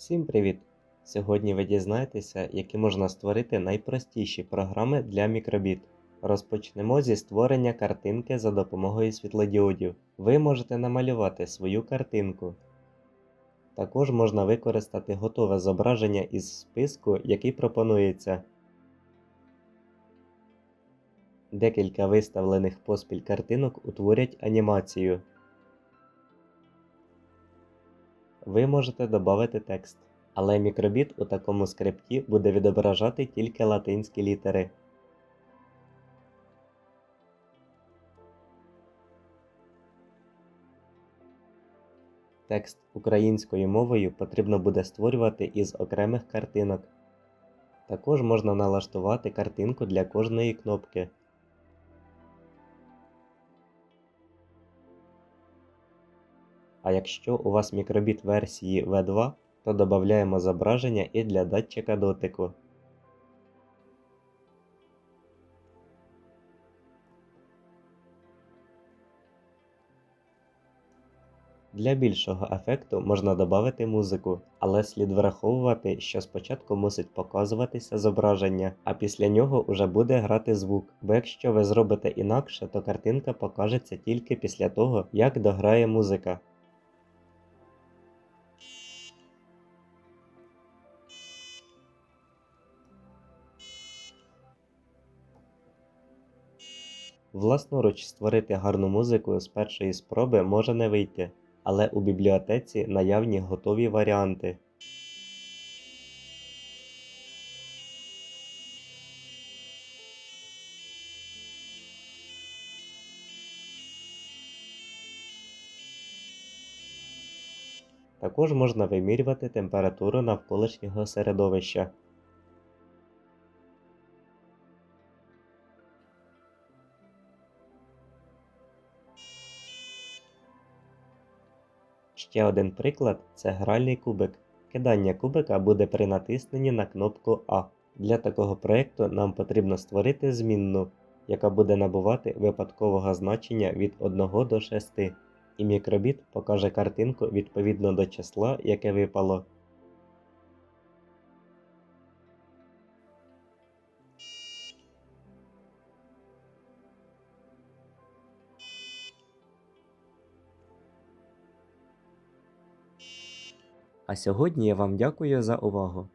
Всім привіт! Сьогодні ви дізнаєтеся, які можна створити найпростіші програми для мікробіт. Розпочнемо зі створення картинки за допомогою світлодіодів. Ви можете намалювати свою картинку. Також можна використати готове зображення із списку, який пропонується. Декілька виставлених поспіль картинок утворять анімацію. Ви можете додати текст, але мікробіт у такому скрипті буде відображати тільки латинські літери. Текст українською мовою потрібно буде створювати із окремих картинок. Також можна налаштувати картинку для кожної кнопки. А якщо у вас мікробіт версії V2, то додаємо зображення і для датчика дотику. Для більшого ефекту можна додати музику, але слід враховувати, що спочатку мусить показуватися зображення, а після нього уже буде грати звук. Бо якщо ви зробите інакше, то картинка покажеться тільки після того, як дограє музика. Власноруч створити гарну музику з першої спроби може не вийти, але у бібліотеці наявні готові варіанти. Також можна вимірювати температуру навколишнього середовища. Ще один приклад це гральний кубик. Кидання кубика буде при натисненні на кнопку А. Для такого проєкту нам потрібно створити змінну, яка буде набувати випадкового значення від 1 до 6, і мікробіт покаже картинку відповідно до числа, яке випало. А сьогодні я вам дякую за увагу.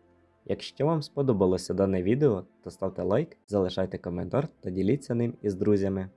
Якщо вам сподобалося дане відео, то ставте лайк, залишайте коментар та діліться ним із друзями.